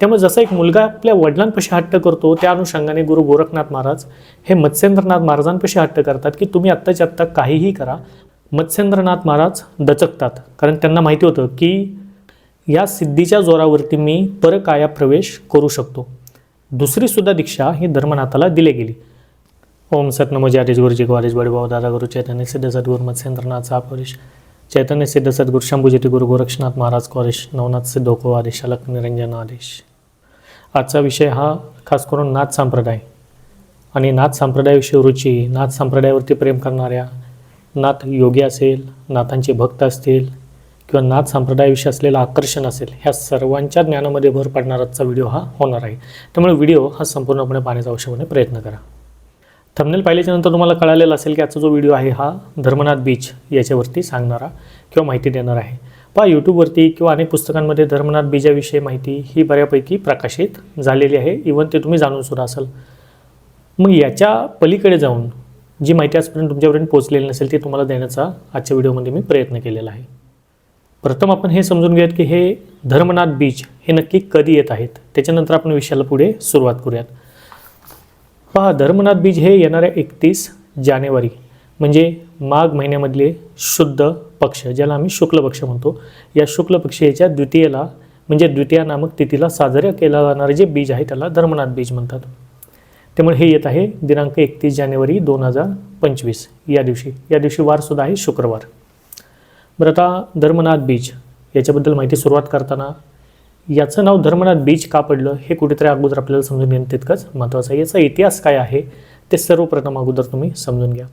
त्यामुळे जसा एक मुलगा आपल्या वडिलांपाशी हट्ट करतो त्या अनुषंगाने गुरु गोरखनाथ महाराज हे मत्स्येंद्रनाथ महाराजांपाशी हट्ट करतात की तुम्ही आत्ताच्या आत्ता काहीही करा. मत्स्येंद्रनाथ महाराज दचकतात. कारण त्यांना माहिती होतं की या सिद्धीच्या जोरावरती मी परकाया प्रवेश करू शकतो. दुसरी सुद्धा दीक्षा ही धर्मनाथाला दिली गेली. ओम सत नमो जारेज गुरुजी ग्वारेज बडभाऊ दादा गुरु चैतन्य सिद्ध सद्गुरु मत्स्येंद्रनाथ सापरिश चैतन्य सिद्ध सद्गुरु शंभूजेटी गुरु गोरक्षनाथ महाराज कॉरेश नवनाथ सिद्धोको आदेश अलक निरंजन आदेश. आजचा विषय हा खास करून नाथ संप्रदाय आणि नाथ संप्रदायाविषयी रुची नाथ संप्रदायावरती प्रेम करणाऱ्या नाथ योगी असेल नाथांचे भक्त असतील किंवा नाथ संप्रदायाविषयी असलेलं आकर्षण असेल ह्या सर्वांच्या ज्ञानामध्ये भर पडणारा आजचा व्हिडिओ हा होणार आहे. त्यामुळे व्हिडिओ हा संपूर्णपणे पाहण्याचा आवश्यकपणे प्रयत्न करा. थंबनेल पाहिल्याच्यानंतर तुम्हाला कळालेलं असेल की आजचा जो व्हिडिओ आहे हा धर्मनाथ बीच याच्यावरती सांगणारा किंवा माहिती देणार आहे. पहा यूट्यूबवरती किंवा अनेक पुस्तकांमध्ये धर्मनाथ बीजाविषयी माहिती ही बऱ्यापैकी प्रकाशित झालेली आहे. इवन ते तुम्ही जाणून सुद्धा असाल. मग याच्या पलीकडे जाऊन जी माहिती आजपर्यंत तुमच्यापर्यंत पोहोचलेली नसेल ती तुम्हाला देण्याचा आजच्या व्हिडिओमध्ये मी प्रयत्न केलेला आहे. प्रथम आपण हे समजून घेऊयात की हे धर्मनाथ बीज हे नक्की कधी येत आहेत त्याच्यानंतर आपण विषयाला पुढे सुरुवात करूयात. पहा धर्मनाथ बीज हे येणाऱ्या एकतीस जानेवारी म्हणजे माघ महिन्यामधले शुद्ध पक्ष ज्याला आम्ही शुक्ल पक्ष म्हणतो या शुक्ल पक्ष याच्या द्वितीयेला म्हणजे द्वितीया नामक तिथीला साजरे केला जाणारे जे बीज आहे त्याला धर्मनाथ बीज म्हणतात. त्यामुळे हे येत आहे दिनांक एकतीस जानेवारी दोन हजार पंचवीस या दिवशी. या दिवशी वारसुद्धा आहे शुक्रवार. बरं आता धर्मनाथ बीज याच्याबद्दल माहिती सुरुवात करताना याचं नाव धर्मनाथ बीज का पडलं हे कुठेतरी अगोदर आपल्याला समजून घेणं तितकंच महत्त्वाचं आहे. याचा इतिहास काय आहे ते सर्वप्रथम अगोदर तुम्ही समजून घ्या.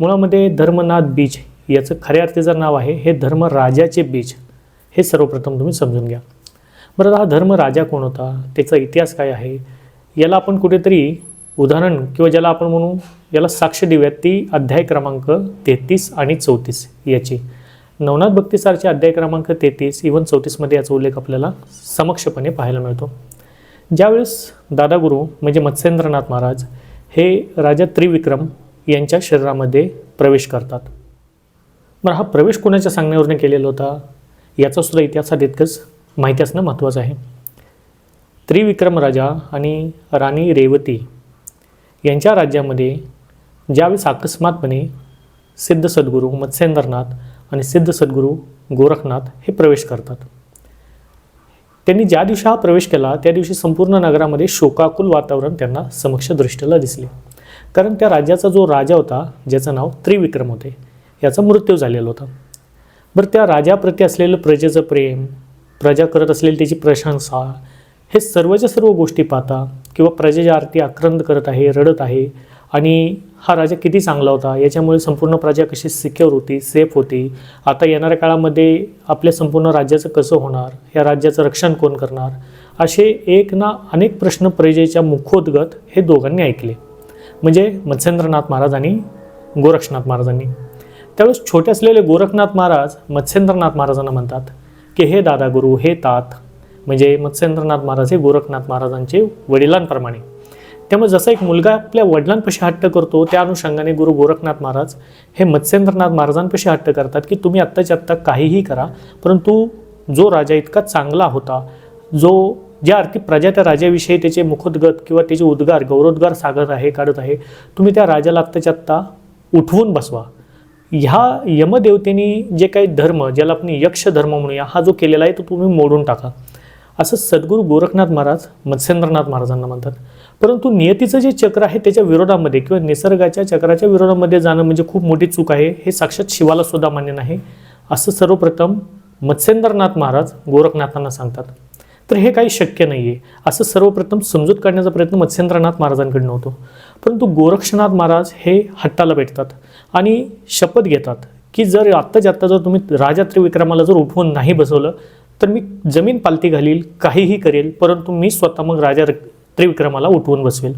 मुळामध्ये धर्मनाथ बीज याचं खऱ्या अर्थाचं नाव आहे हे धर्मराजाचे बीज. हे सर्वप्रथम तुम्ही समजून घ्या. बरं आता हा धर्मराजा कोण होता? त्याचा इतिहास काय आहे? याला आपण कुठेतरी उदाहरण किंवा ज्याला आपण म्हणू याला साक्ष देऊयात ती अध्याय क्रमांक तेहतीस आणि चौतीस याची. नवनाथ भक्तीसारचे अध्याय क्रमांक तेहतीस इवन चौतीसमध्ये याचा उल्लेख आपल्याला समक्षपणे पाहायला मिळतो. ज्यावेळेस दादागुरू म्हणजे मत्स्येंद्रनाथ महाराज हे राजा त्रिविक्रम यांच्या शरीरामध्ये प्रवेश करतात. बरं हा प्रवेश कोणाच्या सांगण्यावरून केलेला होता? याचा सुद्धा इतिहासात इतकंच माहिती असणं महत्त्वाचं आहे. त्रिविक्रम राजा आणि राणी रेवती यांच्या राज्यामध्ये ज्यावेळेस अकस्मातपणे सिद्ध सद्गुरू मत्स्येंद्रनाथ आणि सिद्ध सद्गुरू गोरखनाथ हे प्रवेश करतात. त्यांनी ज्या दिवशी हा प्रवेश केला त्या दिवशी संपूर्ण नगरामध्ये शोकाकुल वातावरण त्यांना समक्ष दृष्टीला दिसले. कारण त्या राज्याचा जो राजा होता ज्याचं नाव त्रिविक्रम होते याचा मृत्यू झालेला होता. बरं त्या राजाप्रती असलेलं प्रजेचं प्रेम प्रजा करत असलेली त्याची प्रशंसा हे सर्वच्या सर्व गोष्टी पाहता किंवा प्रजेच्या आरती आक्रंद करत आहे रडत आहे आणि हा राजा किती चांगला होता याच्यामुळे संपूर्ण प्रजा कशी सिक्युअर होती सेफ होती आता येणाऱ्या काळामध्ये आपल्या संपूर्ण राज्याचं कसं होणार या राज्याचं रक्षण कोण करणार असे एक ना अनेक प्रश्न प्रजेच्या मुखोद्गत हे दोघांनी ऐकले. म्हणजे मत्स्येंद्रनाथ महाराज आणि गोरक्षनाथ महाराजांनी. त्यावेळेस छोटे असलेले गोरखनाथ महाराज मत्स्येंद्रनाथ महाराजांना म्हणतात की हे दादागुरू हे तात. म्हणजे मत्स्येंद्रनाथ महाराज हे गोरखनाथ महाराजांचे वडिलांप्रमाणे. त्यामुळे जसा एक मुलगा आपल्या वडिलांपाशी हट्ट करतो त्या अनुषंगाने गुरु गोरखनाथ महाराज हे मत्स्येंद्रनाथ महाराजांपाशी हट्ट करतात की तुम्ही आत्ताच्या आत्ता काहीही करा परंतु जो राजा इतका चांगला होता जो ज्या अर्थी प्रजा त्या राजाविषयी त्याचे मुखोद्गत किंवा त्याचे उद्गार गौरोद्गार सागत आहे काढत आहे तुम्ही त्या राजाला आत्ताच्या आत्ता उठवून बसवा. ह्या यमदेवतेनी जे काही धर्म ज्याला आपण यक्ष धर्म म्हणूया हा जो केलेला आहे तो तुम्ही मोडून टाका. असं सद्गुरू गोरखनाथ महाराज मत्स्येंद्रनाथ महाराजांना म्हणतात. परंतु नियतीचं जे चक्र आहे त्याच्या विरोधामध्ये किंवा निसर्गाच्या चक्राच्या विरोधामध्ये जाणं म्हणजे खूप मोठी चूक आहे हे साक्षात शिवाला सुद्धा मान्य नाही. असं सर्वप्रथम मत्स्येंद्रनाथ महाराज गोरखनाथांना सांगतात. तर हे काही शक्य नाही आहे असं सर्वप्रथम समजूत काढण्याचा प्रयत्न मत्स्येंद्रनाथ महाराजांकडनं होतो. परंतु गोरक्षनाथ महाराज हे हट्टाला भेटतात आणि शपथ घेतात की जर आत्ताच्या आत्ता जर तुम्ही राजा त्रिविक्रमाला जर उठवून नाही बसवलं तर मी जमीन पालती घालील काहीही करेल परंतु मी स्वतः मग राजा त्रिविक्रमाला उठवून बसवेल.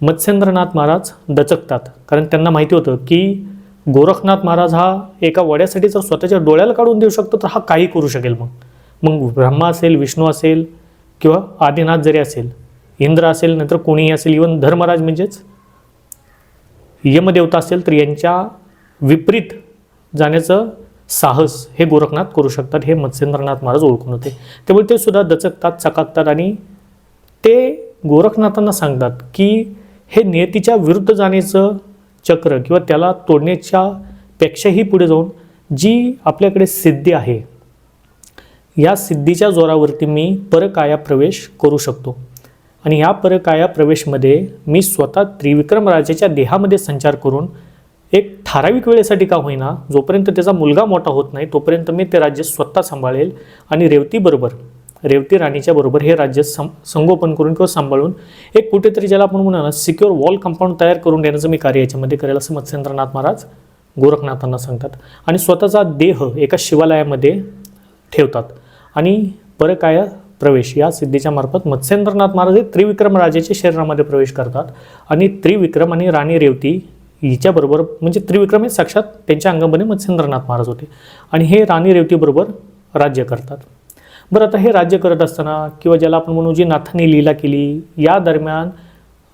मत्स्येंद्रनाथ महाराज दचकतात कारण त्यांना माहिती होतं की गोरखनाथ महाराज हा एका वड्यासाठी जर स्वतःच्या डोळ्याला काढून देऊ शकतो तर हा काही करू शकेल मग. मग ब्रह्मा असेल विष्णू असेल किंवा आदिनाथ जरी असेल इंद्र असेल नंतर कोणीही असेल इवन धर्मराज म्हणजेच यमदेवता असेल तर यांच्या विपरीत जाण्याचं साहस हे गोरखनाथ करू शकतात हे मत्स्येंद्रनाथ महाराज ओळखून होते. त्यामुळे ते सुद्धा दचकतात चकाकतात आणि ते गोरखनाथांना सांगतात की हे नियतीच्या विरुद्ध जाण्याचं चक्र किंवा त्याला तोडण्याच्या पेक्षाही पुढे जाऊन जी आपल्याकडे सिद्धी आहे या सिद्धीच्या जोरावरती मी परकाया प्रवेश करू शकतो. आणि या परकाया प्रवेशमध्ये मी स्वतः त्रिविक्रमराजेच्या देहामध्ये संचार करून एक ठराविक वेळेसाठी का होईना जोपर्यंत त्याचा मुलगा मोठा होत नाही तोपर्यंत मी ते राज्य स्वतः सांभाळेल आणि रेवतीबरोबर रेवती राणीच्या बरोबर हे राज्य सं संगोपन करून किंवा सांभाळून एक कुठेतरी ज्याला आपण म्हणू ना सिक्युअर वॉल कंपाऊंड तयार करून देण्याचं मी कार्य याच्यामध्ये करेल असं मत्स्येंद्रनाथ महाराज गोरखनाथांना सांगतात. आणि स्वतःचा देह एका शिवालयामध्ये ठेवतात. आणि परकाय प्रवेश. या सिद्धीच्या मार्फत मत्स्येंद्रनाथ महाराज हे त्रिविक्रम राजाच्या शरीरामध्ये प्रवेश करतात. आणि त्रिविक्रम आणि राणी रेवती हिच्याबरोबर म्हणजे त्रिविक्रम हे साक्षात त्यांच्या अंगामध्ये मत्स्येंद्रनाथ महाराज होते. आणि हे राणी रेवतीबरोबर राज्य करतात. बरं आता हे राज्य करत असताना किंवा ज्याला आपण म्हणू जी नाथाने लीला केली या दरम्यान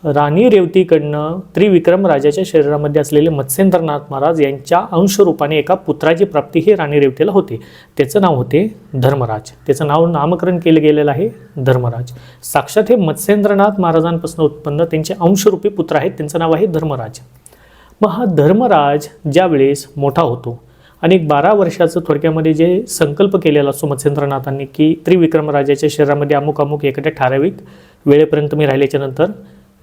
राणी रेवतीकडनं त्रिविक्रम राजाच्या शरीरामध्ये असलेले मत्स्येंद्रनाथ महाराज यांच्या अंशरूपाने एका पुत्राची प्राप्ती ही राणी रेवतीला होते. त्याचं नाव होते धर्मराज. त्याचं नाव नामकरण केलं गेलेलं आहे धर्मराज. साक्षात हे मत्स्येंद्रनाथ महाराजांपासून उत्पन्न त्यांचे अंशरूपी पुत्र आहेत. त्यांचं नाव आहे धर्मराज. मग हा धर्मराज ज्यावेळेस मोठा होतो आणि एक बारा वर्षाचं थोडक्यामध्ये जे संकल्प केलेला असतो मत्स्येंद्रनाथांनी की त्रिविक्रम राजाच्या शरीरामध्ये अमुक अमुक एखाद्या ठराविक वेळेपर्यंत मी राहिल्याच्यानंतर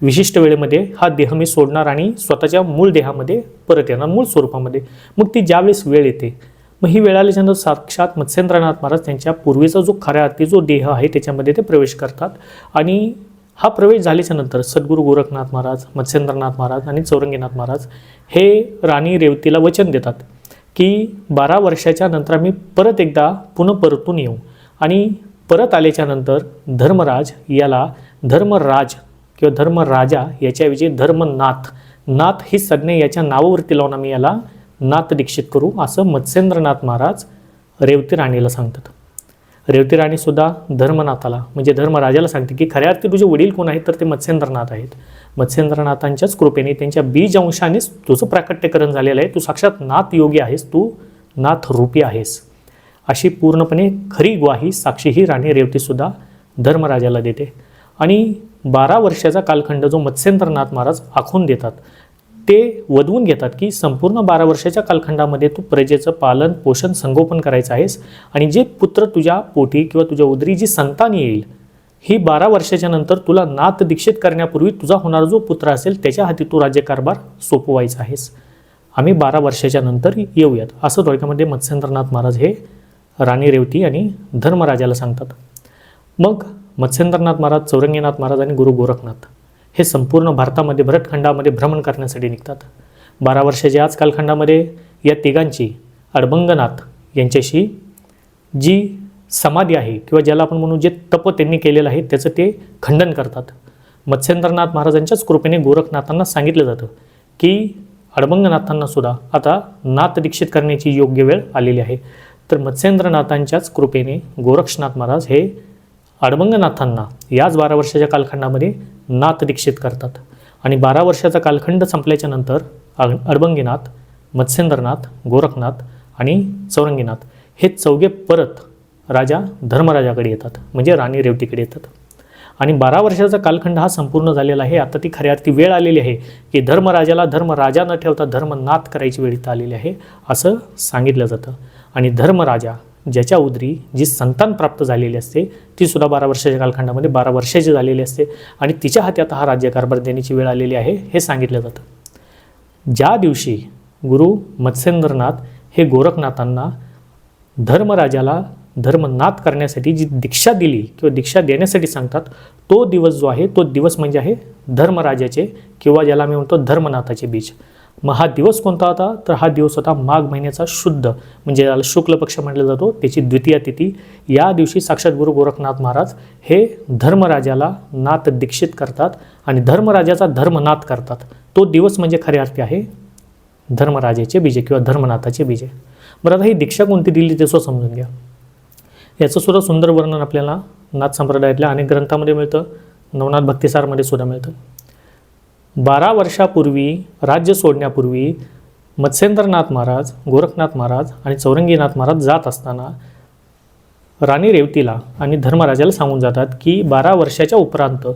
विशिष्ट वेळेमध्ये हा देह मी सोडणार आणि स्वतःच्या मूळ देहामध्ये परत येणार मूळ स्वरूपामध्ये. मग ती ज्यावेळेस वेळ येते मग ही वेळ आल्याच्यानंतर साक्षात मत्स्येंद्रनाथ महाराज त्यांच्या पूर्वीचा जो खऱ्या अर्थी जो देह आहे त्याच्यामध्ये ते प्रवेश करतात. आणि हा प्रवेश झाल्याच्यानंतर सद्गुरू गोरखनाथ महाराज मत्स्येंद्रनाथ महाराज आणि चौरंगीनाथ महाराज हे राणी रेवतीला वचन देतात की बारा वर्षाच्या नंतर आम्ही परत एकदा पुन्हा परतून येऊ. आणि परत आल्याच्यानंतर धर्मराज याला धर्मराज किंवा धर्मराजा याच्याऐवजी धर्मनाथ. नाथ ही संज्ञा याच्या नावावरती लावून आम्ही याला नाथ दीक्षित करू असं मत्स्येंद्रनाथ महाराज रेवती राणीला सांगतात. रेवती राणीसुद्धा धर्मनाथाला म्हणजे धर्मराजाला सांगते की खऱ्या अर्थी तुझे वडील कोण आहेत तर ते मत्स्येंद्रनाथ आहेत. मत्स्येंद्रनाथांच्याच कृपेने त्यांच्या बीज अंशानेच तुझं प्राकट्यकरण झालेलं आहे. तू साक्षात नाथ योगी आहेस तू नाथ रूपी आहेस. अशी पूर्णपणे खरी ग्वाही साक्षी ही राणी रेवतीसुद्धा धर्मराजाला देते. आणि बारा वर्षाचा कालखंड जो मत्स्येंद्रनाथ महाराज आखून देतात ते वधवून घेतात की संपूर्ण बारा वर्षाच्या कालखंडामध्ये तू प्रजेचं पालन पोषण संगोपन करायचं आहेस आणि जे पुत्र तुझ्या पोटी किंवा तुझ्या उदरी जी संतान येईल ही बारा वर्षाच्या नंतर तुला नात दीक्षित करण्यापूर्वी तुझा होणारा जो पुत्र असेल त्याच्या हाती तू राज्यकारभार सोपवायचा आहेस. आम्ही बारा वर्षाच्या नंतर येऊयात. असं थोडक्यामध्ये मत्स्येंद्रनाथ महाराज हे राणी रेवती आणि धर्मराजाला सांगतात. मग मत्स्येंद्रनाथ महाराज चौरंगीनाथ महाराज आणि गुरु गोरखनाथ हे संपूर्ण भारतामध्ये भरतखंडामध्ये भ्रमण करण्यासाठी निघतात. बारा वर्षाच्या आज कालखंडामध्ये या तिघांची अडबंगनाथ यांच्याशी जी समाधी आहे किंवा ज्याला आपण म्हणू जे तप त्यांनी केलेलं आहे त्याचं ते खंडन करतात. मत्स्येंद्रनाथ महाराजांच्याच कृपेने गोरखनाथांना सांगितलं जातं की अडबंगनाथांना सुद्धा आता नाथ दीक्षित करण्याची योग्य वेळ आलेली आहे. तर मत्स्येंद्रनाथांच्याच कृपेने गोरक्षनाथ महाराज हे अडबंगनाथांना याच बारा वर्षाच्या कालखंडामध्ये नाथ दीक्षित करतात. आणि बारा वर्षाचा कालखंड संपल्याच्या नंतर अड अडबंगीनाथ मत्स्येंद्रनाथ गोरखनाथ आणि चौरंगीनाथ हे चौघे परत राजा धर्मराजाकडे येतात. म्हणजे राणी रेवटीकडे येतात. आणि बारा वर्षाचा कालखंड हा संपूर्ण झालेला आहे. आता ती खऱ्या अर्थी वेळ आलेली आहे की धर्मराजाला धर्मराजा न ठेवता धर्मनाथ करायची वेळ इथं आलेली आहे असं सांगितलं जातं. आणि धर्मराजा ज्याच्या उदरी जी संतान प्राप्त झालेली असते ती सुद्धा बारा वर्षाच्या कालखंडामध्ये बारा वर्षाची झालेली असते आणि तिच्या हातात हा राज्यकारभार देण्याची वेळ आलेली आहे हे सांगितलं जातं. ज्या दिवशी गुरु मत्स्येंद्रनाथ हे गोरखनाथांना धर्मराजाला धर्मनाथ करण्यासाठी जी दीक्षा दिली किंवा दीक्षा देण्यासाठी सांगतात तो दिवस जो आहे तो दिवस म्हणजे आहे धर्मराजाचे किंवा ज्याला आम्ही म्हणतो धर्मनाथाचे बीज. मग हा दिवस कोणता होता? तर हा दिवस होता माघ महिन्याचा शुद्ध. म्हणजे याला शुक्ल पक्ष म्हटला जातो. त्याची द्वितीय तिथी. या दिवशी साक्षात गुरु गोरखनाथ महाराज हे धर्मराजाला नाथ दीक्षित करतात आणि धर्मराजाचा धर्मनाथ करतात. तो दिवस म्हणजे खऱ्या अर्थी आहे धर्मराजाचे बीजे किंवा धर्मनाथाचे बीजे बरं आता ही दीक्षा कोणती दिली ते सुद्धा समजून घ्या. याचं सुद्धा सुंदर वर्णन आपल्याला नाथ संप्रदायातल्या अनेक ग्रंथामध्ये मिळतं. नवनाथ भक्तिसारमध्ये सुद्धा मिळतं. बारा वर्षापूर्वी राज्य सोडण्यापूर्वी मत्स्येंद्रनाथ महाराज गोरखनाथ महाराज आणि चौरंगीनाथ महाराज जात असताना राणी रेवतीला आणि धर्मराजाला सांगून जातात की बारा वर्षाच्या उपरांत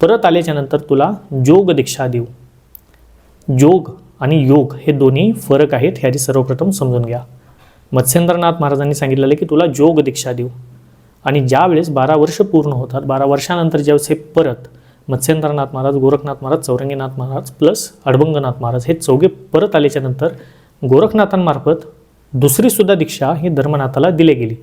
परत आल्याच्यानंतर तुला जोग दीक्षा देऊ. जोग आणि योग हे दोन्ही फरक आहेत हे आधी सर्वप्रथम समजून घ्या. मत्स्येंद्रनाथ महाराजांनी सांगितलेलं की तुला जोग दीक्षा देऊ. आणि ज्यावेळेस बारा वर्ष पूर्ण होतात बारा वर्षानंतर ज्यावेळेस हे परत मत्स्येंद्रनाथ महाराज गोरखनाथ महाराज चौरंगीनाथ महाराज प्लस अडभंगनाथ महाराज हे चौघे परत आल्याच्यानंतर गोरखनाथांमार्फत दुसरीसुद्धा दीक्षा ही धर्मनाथाला दिली गेली.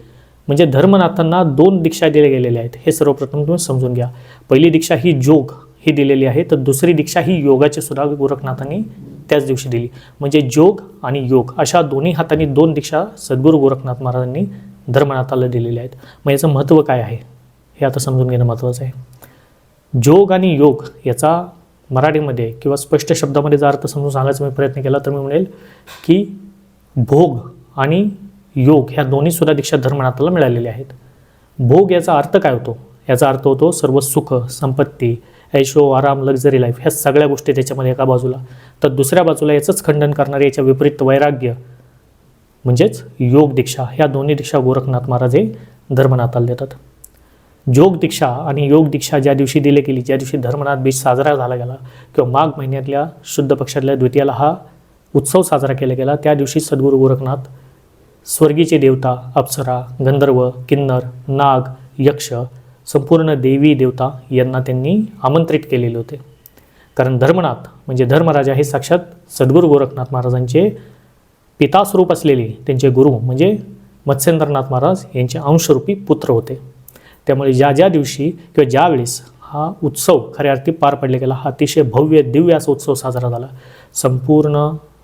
म्हणजे धर्मनाथांना दोन दीक्षा दिल्या गेलेल्या आहेत. हे सर्वप्रथम तुम्ही समजून घ्या. पहिली दीक्षा ही जोग ही दिलेली आहे. तर दुसरी दीक्षा ही योगाची सुद्धा गोरखनाथांनी त्याच दिवशी दिली. म्हणजे जोग आणि योग अशा दोन्ही हातांनी दोन दीक्षा सद्गुरू गोरखनाथ महाराजांनी धर्मनाथाला दिलेल्या आहेत. मग याचं महत्त्व काय आहे? हे आता समजून घेणं महत्त्वाचं आहे. जोग आणि योग याचा मराठीमध्ये किंवा स्पष्ट शब्दामध्ये जर अर्थ समजून सांगायचा मी प्रयत्न केला तर मी म्हणेल की भोग आणि योग ह्या दोन्हीसुद्धा दीक्षा धर्मनाथाला मिळालेल्या आहेत. भोग याचा अर्थ काय होतो? याचा अर्थ होतो सर्व सुख संपत्ती ऐशो आराम लक्झरी लाईफ ह्या सगळ्या गोष्टी त्याच्यामध्ये एका बाजूला. तर दुसऱ्या बाजूला याचंच खंडन करणारे याच्या विपरीत वैराग्य म्हणजेच योग दीक्षा ह्या दोन्ही दीक्षा गोरखनाथ महाराज हे धर्मनाथाला देतात. योग दीक्षा आणि योग दीक्षा ज्या दिवशी दिली गेली ज्या दिवशी धर्मनाथ बीज साजरा झाला गेला किंवा माघ महिन्यातल्या शुद्ध पक्षातल्या द्वितीयाला हा उत्सव साजरा केला गेला त्या दिवशी सद्गुरू गोरखनाथ स्वर्गीचे देवता अप्सरा गंधर्व किन्नर नाग यक्ष संपूर्ण देवी देवता यांना त्यांनी आमंत्रित केलेले होते. कारण धर्मनाथ म्हणजे धर्मराजा हे साक्षात सद्गुरू गोरखनाथ महाराजांचे पितास्वरूप असलेले त्यांचे गुरु म्हणजे मत्स्येंद्रनाथ महाराज यांचे अंशरूपी पुत्र होते. त्यामुळे ज्या ज्या दिवशी किंवा ज्यावेळेस हा उत्सव खऱ्या अर्थी पार पडला गेला हा अतिशय भव्य दिव्य असा उत्सव साजरा झाला संपूर्ण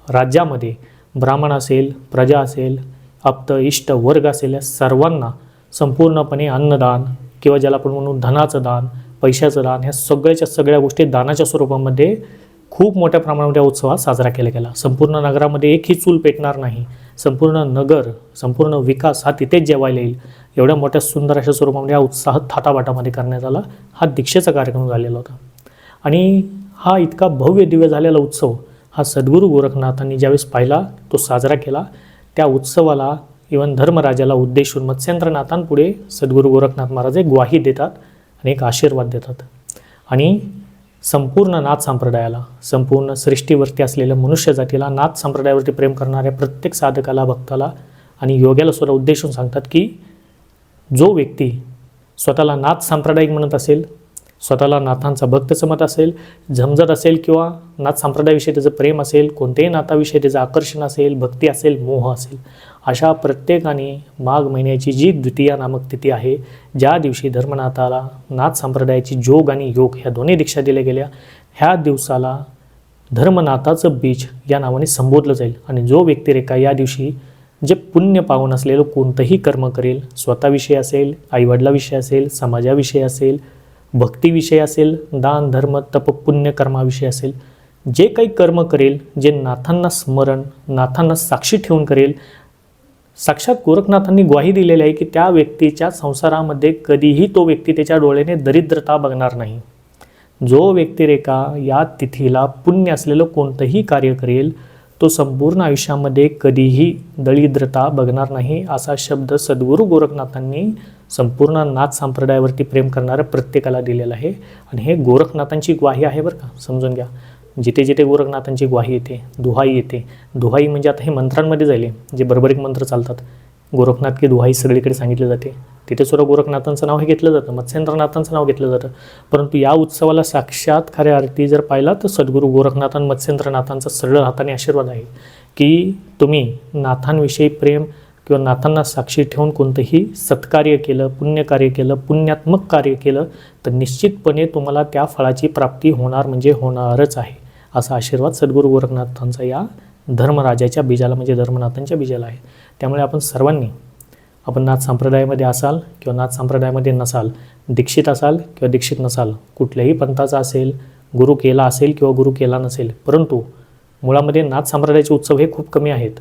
राज्यामध्ये ब्राह्मण असेल प्रजा असेल आप्त इष्ट वर्ग असेल या सर्वांना संपूर्णपणे अन्नदान किंवा ज्याला आपण म्हणू धनाचं दान पैशाचं दान ह्या सगळ्याच्या सगळ्या गोष्टी दानाच्या स्वरूपामध्ये खूप मोठ्या प्रमाणामध्ये हा उत्सव साजरा केला गेला. संपूर्ण नगरामध्ये एकही चूल पेटणार नाही. संपूर्ण नगर संपूर्ण विकास हा तिथेच जेवायला येईल. एवढ्या मोठ्या सुंदर अशा स्वरूपामध्ये हा उत्साह थाटाबाटामध्ये करण्यात आला. हा दीक्षेचा कार्यक्रम झालेला होता. आणि हा इतका भव्य दिव्य झालेला उत्सव हा सद्गुरू गोरखनाथांनी ज्यावेळेस पाहिला तो साजरा केला. त्या उत्सवाला इवन धर्मराजाला उद्देशून मत्स्येंद्रनाथांपुढे सद्गुरू गोरखनाथ महाराज एक ग्वाही देतात आणि एक आशीर्वाद देतात. आणि संपूर्ण नाथ संप्रदायाला संपूर्ण सृष्टीवरती असलेल्या मनुष्य जातीला नाथ संप्रदायावरती प्रेम करणाऱ्या प्रत्येक साधकाला भक्ताला आणि योग्याला सुद्धा उद्देशून सांगतात की जो व्यक्ती स्वतःला नाथ सांप्रदायिक म्हणत असेल स्वतःला नाथांचा भक्त समत असेल झमझत असेल किंवा नाथ संप्रदायाविषयी त्याचं प्रेम असेल कोणत्याही नाथाविषयी त्याचं आकर्षण असेल भक्ती असेल मोह असेल अशा प्रत्येकाने माघ महिन्याची जी द्वितीया नामक तिथी आहे ज्या दिवशी धर्मनाथाला नाथ संप्रदायाची जोग आणि योग ह्या दोन्ही दीक्षा दिल्या गेल्या ह्या दिवसाला धर्मनाथाचं बीज या नावाने संबोधलं जाईल. आणि जो व्यक्तिरेखा या दिवशी जे पुण्य पाहून असलेलं कोणतंही कर्म करेल स्वतःविषयी असेल आईवडिलाविषयी असेल समाजाविषयी असेल भक्तीविषयी असेल दान धर्म तप पुण्य कर्माविषयी असेल जे काही कर्म करेल जे नाथांना स्मरण नाथांना साक्षी ठेवून करेल साक्षात गोरखनाथांनी ग्वाही दिलेली आहे की त्या व्यक्तीच्या संसारामध्ये कधीही तो व्यक्ती त्याच्या डोळ्याने दरिद्रता बघणार नाही. जो व्यक्तिरेखा या तिथीला पुण्य असलेलं कोणतंही कार्य करेल तो संपूर्ण आयुष्यामध्ये कधीही दरिद्रता बघणार नाही असा शब्द सद्गुरू गोरखनाथांनी संपूर्ण नाथ संप्रदायावरती प्रेम करणारं प्रत्येकाला दिलेलं आहे. आणि हे गोरखनाथांची ग्वाही आहे बरं का समजून घ्या. जिथे जिथे गोरखनाथांची ग्वाही येते दुहाई येते. दुहाई म्हणजे आता हे मंत्रांमध्ये झाले जे बरोबरीक मंत्र चालतात. गोरखनाथ की दुहाई सगळीकडे सांगितली जाते. तिथे सुद्धा गोरखनाथांचं नाव हे घेतलं जातं मत्स्येंद्रनाथांचं नाव घेतलं जातं. परंतु या उत्सवाला साक्षात खऱ्या अर्थी जर पाहिला तर सद्गुरू गोरखनाथान मत्स्येंद्रनाथांचा सरळ हाताने आशीर्वाद आहे. की तुम्ही नाथांविषयी प्रेम किंवा नाथांना साक्षी ठेवून कोणतंही सत्कार्य केलं पुण्यकार्य केलं पुण्यात्मक कार्य केलं तर निश्चितपणे तुम्हाला त्या फळाची प्राप्ती होणार म्हणजे होणारच आहे. असा आशीर्वाद सद्गुरू गोरखनाथांचा या धर्मराजाच्या बीजाला म्हणजे धर्मनाथांच्या बीजाला आहे. त्यामुळे आपण सर्वांनी आपण नाथ संप्रदायामध्ये असाल किंवा नाथ संप्रदायामध्ये नसाल दीक्षित असाल किंवा दीक्षित नसाल कुठल्याही पंथाचा असेल गुरु केला असेल किंवा गुरु केला नसेल परंतु मुळामध्ये नाथ संप्रदायाचे उत्सव हे खूप कमी आहेत.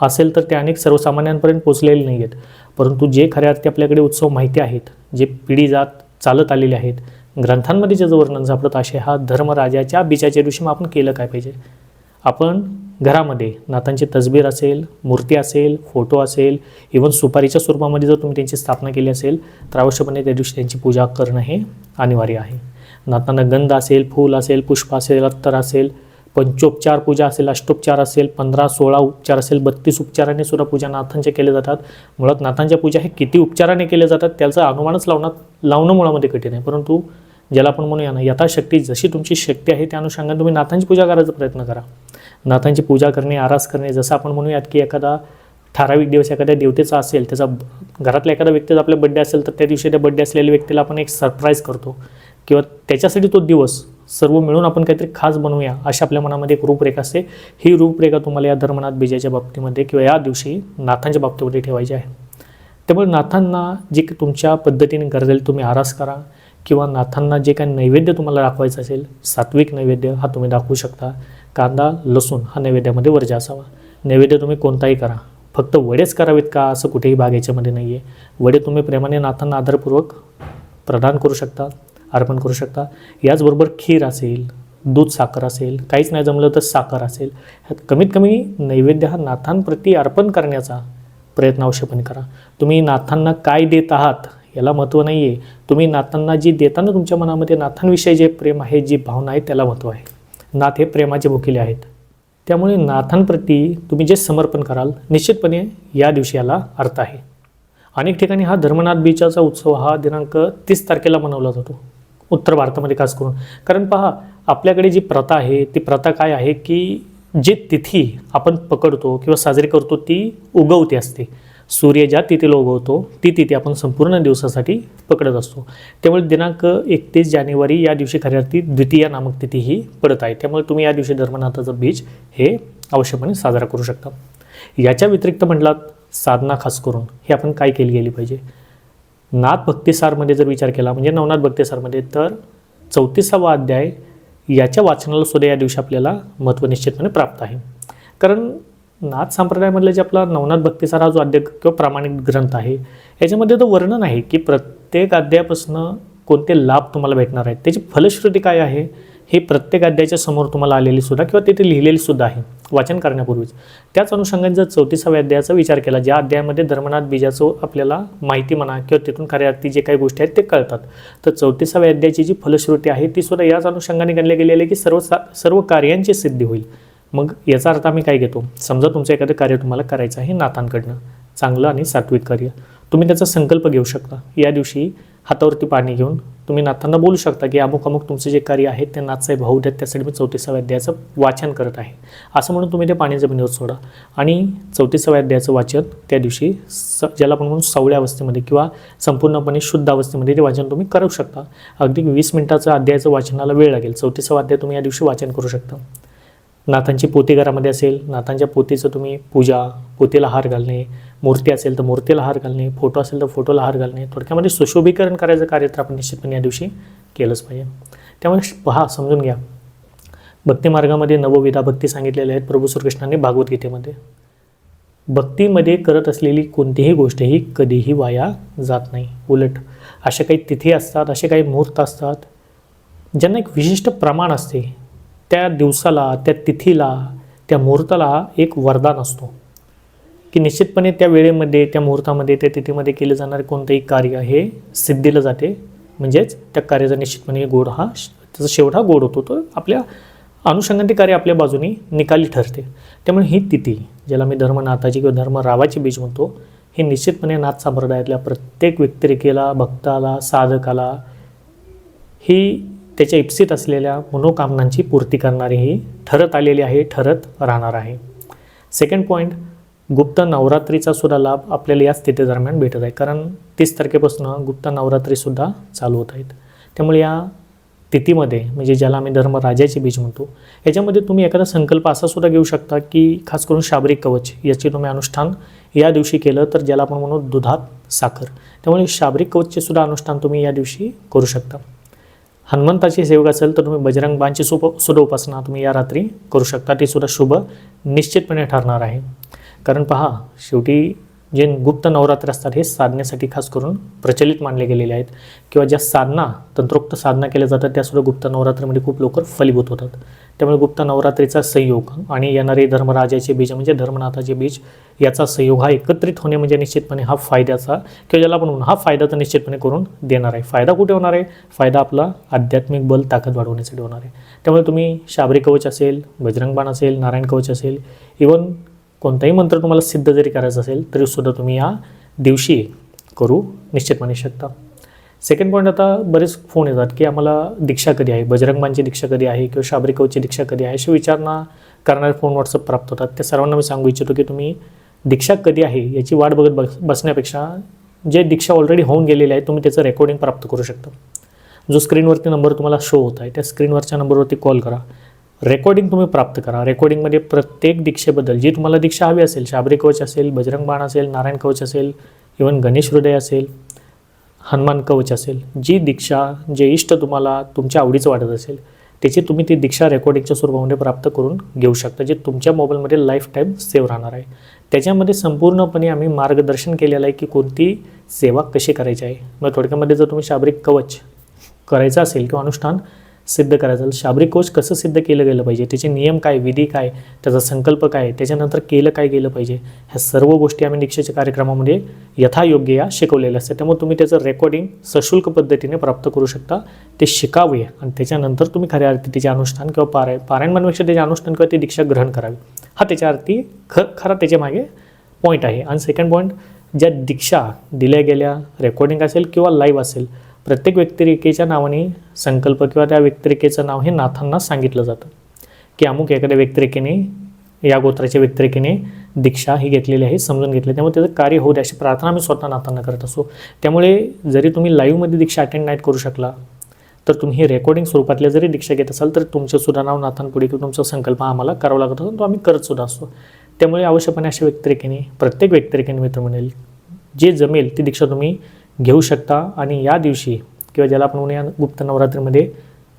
असेल तर ते अनेक सर्वसामान्यांपर्यंत पोचलेले नाही आहेत. परंतु जे खऱ्या अर्थी आपल्याकडे उत्सव माहिती आहेत जे पिढी जात चालत आलेले आहेत ग्रंथांमध्ये ज्याचं वर्णन सापडत असे हा धर्मराजाच्या बीजाच्या दिवशी मग आपण केलं काय पाहिजे? आपण घरामध्ये नातांची तसबीर असेल मूर्ती असेल फोटो असेल इवन सुपारीच्या स्वरूपामध्ये जर तुम्ही त्यांची स्थापना केली असेल तर अवश्यपणे त्या दिवशी त्यांची पूजा करणं हे अनिवार्य आहे. नातांना गंध असेल फूल असेल पुष्प असेल अत्तर असेल पंचोपचार पूजा असेल अष्टोपचार असेल पंधरा सोळा उपचार असेल बत्तीस उपचाराने सुद्धा पूजा नाथांच्या केल्या जातात. मुळात नाथांच्या पूजा हे किती उपचाराने केल्या जातात त्याचं अनुमानच लावण्यात लावणं मुळामध्ये कठीण आहे. परंतु ज्याला आपण म्हणूया ना यथाशक्ती जशी तुमची शक्ती आहे त्या अनुषंगाने तुम्ही नाथांची पूजा करायचा प्रयत्न करा. नाथांची पूजा करणे आरास करणे जसं आपण म्हणूयात की एखादा ठराविक दिवस एखाद्या देवतेचा असेल त्याचा घरातल्या एखादा व्यक्तीचा आपला बड्डे असेल तर त्या दिवशी त्या बड्डे असलेल्या व्यक्तीला आपण एक सरप्राईज करतो. किंवा त्याच्यासाठी तो दिवस सर्व मिळून आपण काहीतरी खास बनवूया अशी आपल्या मनामध्ये एक रूपरेखा असते. ही रूपरेखा तुम्हाला या धर्मनाथ बीजाच्या बाबतीमध्ये किंवा या दिवशी नाथांच्या बाबतीमध्ये ठेवायची आहे. त्यामुळे नाथांना जे काही तुमच्या पद्धतीने गरजेल तुम्ही आरास करा किंवा नाथांना जे काही नैवेद्य तुम्हाला दाखवायचं असेल सात्विक नैवेद्य हा तुम्ही दाखवू शकता. कांदा लसूण हा नैवेद्यामध्ये वर्ज असावा. नैवेद्य तुम्ही कोणताही करा. फक्त वडेच करावेत का असं कुठेही भाग याच्यामध्ये नाही आहे. वडे तुम्ही प्रेमाने नाथांना आदरपूर्वक प्रदान करू शकता अर्पण करू शकता. याचबरोबर खीर असेल दूध साखर असेल काहीच नाही जमलं तर साखर असेल. ह्यात कमीत कमी नैवेद्य हा नाथांप्रती अर्पण करण्याचा प्रयत्न अवश्यपणे करा. तुम्ही नाथांना काय देत आहात याला महत्त्व नाही आहे. तुम्ही नाथांना जी देताना तुमच्या मनामध्ये नाथांविषयी जे प्रेम आहे जी भावना आहे त्याला महत्त्व आहे. नाथ हे प्रेमाचे भुकेले आहेत. त्यामुळे नाथांप्रती तुम्ही जे समर्पण कराल निश्चितपणे या दिवशी याला अर्थ आहे. अनेक ठिकाणी हा धर्मनाथ बीचाचा उत्सव हा दिनांक तीस तारखेला मनवला जातो उत्तर भारतामध्ये खास करून. कारण पहा आपल्याकडे जी प्रथा आहे ती प्रथा काय आहे की जी तिथी आपण पकडतो किंवा साजरी करतो ती उगवती असते. सूर्य ज्या तिथीला उगवतो ती तिथी आपण संपूर्ण दिवसासाठी पकडत असतो. त्यामुळे दिनांक एकतीस जानेवारी या दिवशी खऱ्या अर्थी द्वितीय नामक तिथी ही पडत आहे. त्यामुळे तुम्ही या दिवशी धर्मनाथाचं बीज हे अवश्यपणे साजरा करू शकता. याच्या व्यतिरिक्त म्हटलात साधना खास करून हे आपण काय केली गेली पाहिजे? नाथ भक्तिसारमध्ये जर विचार केला म्हणजे नवनाथ भक्तिसारमध्ये तर चौतीसावा अध्याय याच्या वाचनाला सुद्धा या दिवशी आपल्याला महत्त्व निश्चितपणे प्राप्त आहे. कारण नाथ संप्रदायामधला जे आपला नवनाथ भक्तिसार हा जो अध्याय किंवा प्रामाणिक ग्रंथ आहे याच्यामध्ये तो वर्णन आहे की प्रत्येक अध्यायापासून कोणते लाभ तुम्हाला भेटणार आहेत त्याची फलश्रुती काय आहे हे प्रत्येक अध्यायाच्या समोर तुम्हाला आलेली सुद्धा किंवा तिथे लिहिलेली सुद्धा आहे वाचन करण्यापूर्वीच. त्याच अनुषंगाने जर चौतीसाव्या अध्यायाचा विचार केला ज्या अध्यायामध्ये धर्मनाथ बीजाचं आपल्याला माहिती म्हणा किंवा तिथून कार्यार्थी जे काही गोष्टी आहेत ते कळतात. तर चौतीसाव्या अध्यायाची जी फलश्रुती आहे ती सुद्धा याच अनुषंगाने गणले गेलेली आहे की सर्व सा सर्व कार्यांची सिद्धी होईल. मग याचा अर्थ आम्ही काय घेतो? समजा तुमचं एखादं कार्य तुम्हाला करायचं आहे नाथांकडनं. चांगलं आणि सात्विक कार्य. तुम्ही त्याचा संकल्प घेऊ शकता. या दिवशी हातावरती पाणी घेऊन तुम्ही नाथांना बोलू शकता की अमुक अमुक तुमचे जे कार्य आहे ते नाथसाहेब भाऊ द्यात त्यासाठी मी चौतीसाव्या अध्यायाचं वाचन करत आहे. असं म्हणून तुम्ही ते पाणी जमिनीवर सोडा. आणि चौतीसाव्या अध्यायाचं वाचन त्या दिवशी स ज्याला आपण म्हणून सावळ्या अवस्थेमध्ये किंवा संपूर्णपणे शुद्ध अवस्थेमध्ये ते वाचन तुम्ही करू शकता. अगदी वीस मिनिटाचं अध्यायाचं वाचनाला वेळ लागेल. चौतीसावा अध्याय तुम्ही या दिवशी वाचन करू शकता. नाथांची पोती घरामध्ये असेल नाथांच्या पोतीचं तुम्ही पूजा पोतीला हार घालणे मूर्ती असेल तर मूर्तीला हार घालणे फोटो असेल तर फोटोला हार घालणे थोडक्यामध्ये सुशोभीकरण करायचं कार्य तर आपण निश्चितपणे या दिवशी केलंच पाहिजे. त्यामुळे पहा समजून घ्या. भक्ती मार्गामध्ये नवविधा भक्ती सांगितलेल्या आहेत प्रभू श्रीकृष्णाने भागवतगीतेमध्ये भक्तीमध्ये करत असलेली कोणतीही गोष्ट ही कधीही वाया जात नाही. उलट अशा काही तिथी असतात असे काही मुहूर्त असतात ज्यांना एक विशिष्ट प्रमाण असते. त्या दिवसाला त्या तिथीला त्या मुहूर्ताला एक वरदान असतो. की निश्चितपणे त्या वेळेमध्ये त्या मुहूर्तामध्ये त्या तिथीमध्ये केले जाणारे कोणतंही कार्य हे सिद्धीला जाते. म्हणजेच त्या कार्याचा निश्चितपणे गोड हा त्याचा शेवट हा गोड होतो. तो आपल्या अनुषंगाने ते कार्य आपल्या बाजूनी निकाली ठरते. त्यामुळे ही तिथी ज्याला मी धर्मनाथाची किंवा धर्मरावाची बीज म्हणतो हे निश्चितपणे नाथ संप्रदायातल्या प्रत्येक व्यक्तिरेखेला भक्ताला साधकाला ही त्याच्या इप्सित असलेल्या मनोकामनांची पूर्ती करणारी ही ठरत आलेली आहे ठरत राहणार आहे. सेकंड पॉईंट गुप्त नवरात्रीचा सुद्धा लाभ आपल्याला या स्थितीदरम्यान भेटत आहे. कारण तीस तारखेपासून गुप्त नवरात्रीसुद्धा चालू होत आहेत. त्यामुळे या तिथीमध्ये म्हणजे ज्याला आम्ही धर्मराजाची बीज म्हणतो याच्यामध्ये तुम्ही एखादा संकल्प असा सुद्धा घेऊ शकता की खास करून शाबरिक कवच याचे तुम्ही अनुष्ठान या दिवशी केलं तर ज्याला आपण म्हणू दुधात साखर. त्यामुळे शाबरिक कवचचे सुद्धा अनुष्ठान तुम्ही या दिवशी करू शकता. हनुमंताची सेवक असेल तर तुम्ही बजरंग बाणची सुप सुद्धा तुम्ही या रात्री करू शकता. ती सुद्धा शुभ निश्चितपणे ठरणार आहे. कारण पहा शेवटी जे गुप्त नवरात्र असतात हे साधण्यासाठी खास करून प्रचलित मानले गेलेले आहेत. किंवा ज्या साधना तंत्रोक्त साधना केल्या जातात त्यासुद्धा गुप्त नवरात्रीमध्ये खूप लवकर फलीभूत होतात. त्यामुळे गुप्त नवरात्रीचा संयोग आणि येणारे धर्मराजाचे बीज म्हणजे धर्मनाथाचे बीज याचा संयोग हा एकत्रित होणे म्हणजे निश्चितपणे हा फायद्याचा किंवा ज्याला आपण म्हणू हा फायदा तर निश्चितपणे करून देणार आहे. फायदा कुठे होणार आहे? फायदा आपला आध्यात्मिक बल ताकद वाढवण्यासाठी होणार आहे. त्यामुळे तुम्ही शाबरी कवच असेल बजरंगबाण असेल नारायण कवच असेल इवन कोणताही मंत्र तुम्हाला सिद्ध जरी करायचा असेल तरीसुद्धा तुम्ही या दिवशी करू निश्चितपणे शकता. सेकंड पॉईंट आता बरेच फोन येतात की आम्हाला दीक्षा कधी आहे? बजरंगबांची दीक्षा कधी आहे किंवा शाबरिकवची दीक्षा कधी आहे अशी विचारणा करणारे फोन व्हॉट्सअप प्राप्त होतात. त्या सर्वांना मी सांगू इच्छितो की तुम्ही दीक्षा कधी आहे याची वाट बघत बस बसण्यापेक्षा जे दीक्षा ऑलरेडी होऊन गेलेली आहे तुम्ही त्याचं रेकॉर्डिंग प्राप्त करू शकता. जो स्क्रीनवरती नंबर तुम्हाला शो होत आहे त्या स्क्रीनवरच्या नंबरवरती कॉल करा. रेकॉर्डिंग तुम्ही प्राप्त करा. रेकॉर्डिंगमध्ये प्रत्येक दीक्षेबद्दल जी तुम्हाला दीक्षा हवी असेल शाबरी कवच असेल बजरंग बाण असेल नारायण कवच असेल इवन गणेश हृदय असेल हनुमान कवच असेल जी दीक्षा जे इष्ट तुम्हाला तुमच्या आवडीचं वाटत असेल त्याची तुम्ही ती दीक्षा रेकॉर्डिंगच्या स्वरूपामध्ये प्राप्त करून घेऊ शकता जे तुमच्या मोबाईलमध्ये लाईफ टाईम सेव्ह राहणार आहे. त्याच्यामध्ये संपूर्णपणे आम्ही मार्गदर्शन केलेलं आहे की कोणती सेवा कशी करायची आहे. मग थोडक्यामध्ये जर तुम्ही शाबरिक कवच करायचं असेल किंवा अनुष्ठान सिद्ध करायचं. असेल कोश कसं सिद्ध केलं गेलं पाहिजे? त्याचे नियम काय विधी काय त्याचा संकल्प काय त्याच्यानंतर केलं काय गेलं पाहिजे? ह्या सर्व गोष्टी आम्ही दीक्षेच्या कार्यक्रमामध्ये यथायोग्य या शिकवलेल्या असतात. त्यामुळे तुम्ही त्याचं रेकॉर्डिंग सशुल्क पद्धतीने प्राप्त करू शकता. ते शिकावे आणि त्याच्यानंतर तुम्ही खऱ्या अर्थी त्याचे अनुष्ठान किंवा पाराय पारायण म्हणण्यापेक्षा त्याचे अनुष्ठान किंवा ती दीक्षा ग्रहण करावी. हा त्याच्या अर्थी ख खरा त्याच्यामागे पॉईंट आहे. आणि सेकंड पॉईंट ज्या दीक्षा दिल्या गेल्या रेकॉर्डिंग असेल किंवा लाईव्ह असेल प्रत्येक व्यक्तिरेखेच्या नावाने संकल्प किंवा त्या व्यक्तिरेखेचं नाव हे नाथांना सांगितलं जातं. की अमुक एखाद्या व्यक्तिरेखेने या गोत्राच्या व्यक्तिरेखेने दीक्षा ही घेतलेली आहे समजून घेतली त्यामुळे त्याचं कार्य होऊ दे अशी प्रार्थना आम्ही स्वतः नाथांना करत असो. त्यामुळे जरी तुम्ही लाईव्हमध्ये दीक्षा अटेंड नाही करू शकला तर तुम्ही हे रेकॉर्डिंग स्वरूपातल्या जरी दीक्षा घेत असाल तर तुमचं सुद्धा नाव नाथांपुढे किंवा तुमचा संकल्प आम्हाला करावा लागत असतो तो आम्ही करत सुद्धा असतो त्यामुळे आवश्यकपणे अशा व्यक्तिरेखेने प्रत्येक व्यक्तिरेखेने मित्र म्हणेल जे जमेल ती दीक्षा तुम्ही घेऊ शकता आणि या दिवशी किंवा ज्याला आपण म्हणूया गुप्त नवरात्रीमध्ये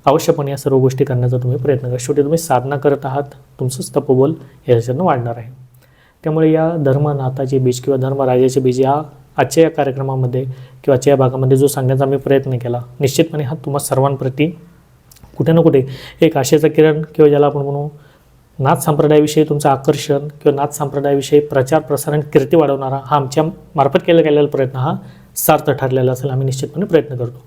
अवश्यपणे या सर्व गोष्टी करण्याचा तुम्ही प्रयत्न करा. शेवटी तुम्ही साधना करत आहात तुमचंच तपोबल याच्यानं वाढणार आहे. त्यामुळे या धर्मनाथाचे बीज किंवा धर्मराजाचे बीज या आजच्या या कार्यक्रमामध्ये किंवा आजच्या या भागामध्ये जो सांगण्याचा मी प्रयत्न केला निश्चितपणे हा तुम्हा सर्वांप्रती कुठे ना कुठे एक आशेचा किरण किंवा ज्याला आपण म्हणू नाथ संप्रदायाविषयी तुमचं आकर्षण किंवा नाथ संप्रदायाविषयी प्रचार प्रसारण कीर्ती वाढवणारा हा आमच्या मार्फत केला गेलेला प्रयत्न हा सार्थ ठरलेला असेल आम्ही निश्चितपणे प्रयत्न करतो.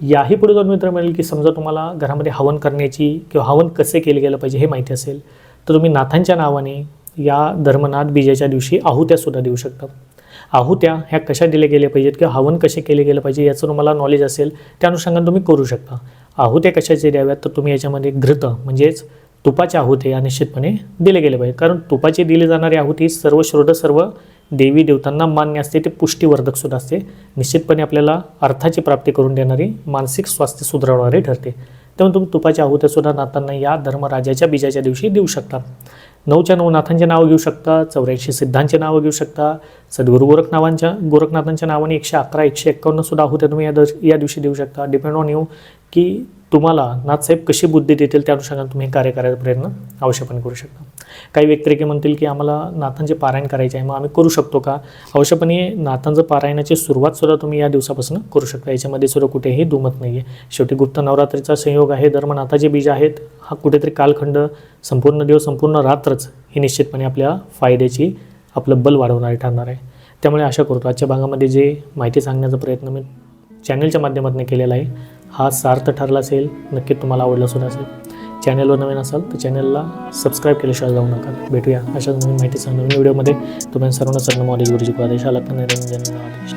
याही पुढे दोन मित्र मिळेल की समजा तुम्हाला घरामध्ये हवन करण्याची किंवा हवन कसे केले गेलं पाहिजे हे माहिती असेल तर तुम्ही नाथांच्या नावाने या धर्मनाथ बीजाच्या दिवशी आहुत्यासुद्धा देऊ शकता. आहुत्या ह्या कशा दिल्या गेल्या पाहिजेत किंवा हवन कसे केले गेलं पाहिजे याचं तुम्हाला नॉलेज असेल त्या अनुषंगाने तुम्ही करू शकता. आहुत्या कशाचे द्याव्यात तर तुम्ही याच्यामध्ये घृत म्हणजेच तुपाच्या आहुती या निश्चितपणे दिले गेले पाहिजे. कारण तुपाचे दिले जाणारी आहुती सर्व श्रोड सर्व देवी देवतांना मान्य असते. ते पुष्टीवर्धक सुद्धा असते. निश्चितपणे आपल्याला अर्थाची प्राप्ती करून देणारी मानसिक स्वास्थ्य सुधारणारी ठरते. तेव्हा तुम्ही तुपाच्या आहुत्यासुद्धा नाथांना या धर्मराजाच्या बीजाच्या दिवशी देऊ शकता. नऊच्या नऊ नाथांचे नावं घेऊ शकता चौऱ्याऐंशी सिद्धांचे नावं घेऊ शकता सद्गुरू गोरखनाथांच्या गोरखनाथांच्या नावाने एकशे अकरा एकशे एक्कावन्न सुद्धा आहुत्या तुम्ही या दर या दिवशी देऊ शकता. डिपेंड ऑन यू की तुम्हाला नाथसाहेब कशी बुद्धी देतील त्या अनुषंगाने तुम्ही हे कार्य करायचा प्रयत्न अवश्यपणे करू शकता. काही व्यक्तिरेखे म्हणतील की आम्हाला नाथांचे पारायण करायचे आहे मग आम्ही करू शकतो का? अवश्यपणे नाथांचं पारायणाची सुरुवातसुद्धा तुम्ही या दिवसापासून करू शकता. याच्यामध्ये सुद्धा कुठेही दुमत नाही आहे शेवटी गुप्त नवरात्रीचा संयोग आहे धर्मनाथाचे बीज आहेत. हा कुठेतरी कालखंड संपूर्ण दिवस संपूर्ण रात्रच ही निश्चितपणे आपल्या फायद्याची आपलं बल वाढवणारी ठरणार आहे. त्यामुळे आशा करतो आजच्या भागामध्ये जे माहिती सांगण्याचा प्रयत्न मी चॅनलच्या माध्यमातून केलेला आहे हा सार्थ ठरला असेल नक्की तुम्हाला आवडला सुद्धा असेल. चॅनलवर नवीन असाल तर चॅनलला सबस्क्राईब केल्याशिवाय जाऊ नका. भेटूया अशाच नवीन माहिती नवीन व्हिडिओमध्ये. तुम्ही सर्वांना सर्व मॉडेल गुरुजी आदेश आला तर निरंजन आदेश